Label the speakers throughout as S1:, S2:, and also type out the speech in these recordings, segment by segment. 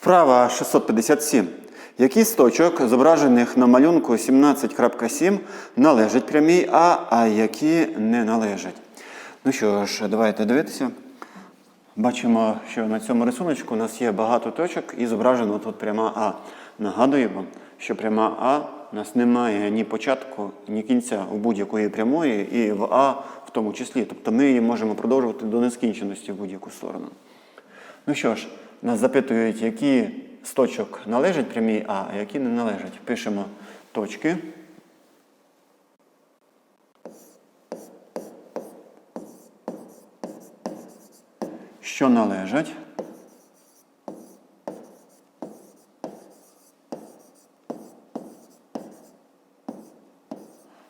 S1: Вправа 657. Який точок, зображених на малюнку 17.7, належать прямій А, а які не належать? Ну що ж, давайте дивитися. Бачимо, що на цьому рисуночку у нас є багато точок і зображено тут пряма А. Нагадую вам, що пряма А у нас немає ні початку, ні кінця у будь-якої прямої, і в А в тому числі. Тобто ми її можемо продовжувати до нескінченості в будь-яку сторону. Ну що ж, нас запитують, які з точок належать прямій А, а які не належать. Пишемо точки. Що належать.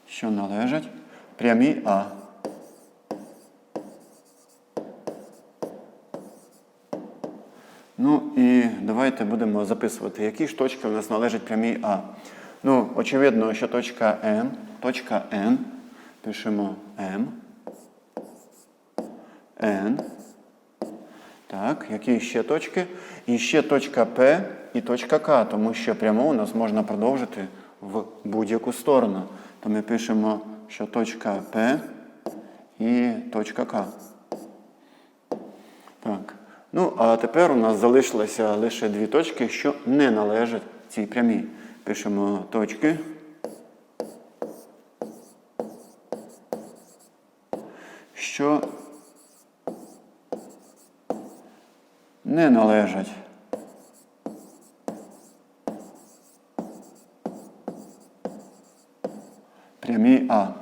S1: Що належать прямій А. Ну і давайте будемо записувати, які ж точки у нас належать прямій А. Ну, очевидно, що точка М, точка N, пишемо М, N. Так, які ще точки? І ще точка П і точка К, тому що прямо у нас можна продовжити в будь-яку сторону. То ми пишемо, що точка П і точка К. Так. Ну, а тепер у нас залишилося лише дві точки, що не належать цій прямій. Пишемо точки. Що не належать. Прямій А.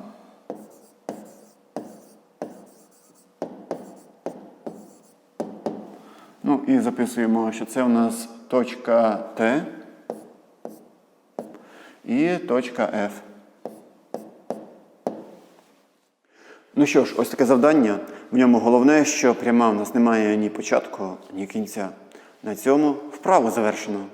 S1: Ну і записуємо, що це у нас точка Т і точка F. Ну що ж, ось таке завдання. В ньому головне, що пряма у нас немає ні початку, ні кінця. На цьому вправо завершено.